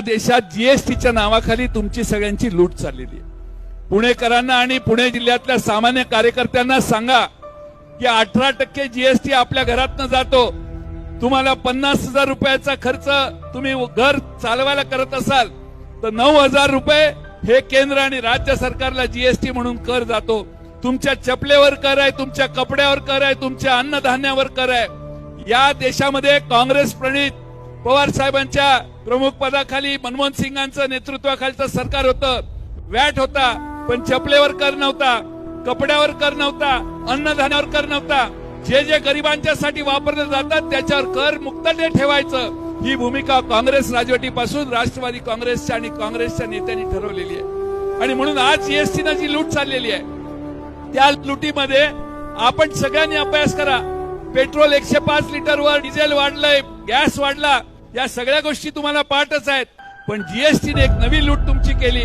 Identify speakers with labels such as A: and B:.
A: देशात जीएसटीच्या नावाखाली तुमची सगळ्यांची लूट चाललेली आहे. पुणेकरांना आणि पुणे जिल्ह्यातल्या सामान्य कार्यकर्त्यांना सांगा की अठरा टक्के जीएसटी आपल्या घरातनं जातो. तुम्हाला पन्नास हजार रुपयाचा खर्च तुम्ही घर चालवायला करत असाल तर नऊ हजार रुपये हे केंद्र आणि राज्य सरकारला जीएसटी म्हणून कर जातो. तुमच्या चपलेवर कर आहे तुमच्या कपड्यावर कर आहे तुमच्या अन्नधान्यावर कर आहे. या देशामध्ये काँग्रेस प्रणित पवार साहेबांच्या प्रमुख पदाखाली मनमोहन सिंगांचं नेतृत्वाखालचं सरकार होतं. वॅट होता पण चपलेवर कर नव्हता कपड्यावर कर नव्हता अन्नधान्यावर कर नव्हता. जे जे गरिबांच्या साठी वापरले जातात त्याच्यावर कर मुक्तते ठेवायचं. ही भूमिका काँग्रेस राजवटीपासून राष्ट्रवादी काँग्रेसच्या आणि काँग्रेसच्या नेत्यांनी ठरवलेली आहे. आणि म्हणून आज जीएसटीनं जी लूट चाललेली आहे त्या लुटीमध्ये आपण सगळ्यांनी अभ्यास करा. पेट्रोल एकशे पाच लिटरवर डिझेल वाढलंय गॅस वाढला या सगळ्या गोष्टी तुम्हाला पाठच आहेत. पण जीएसटीने एक नवी लूट तुमची केली.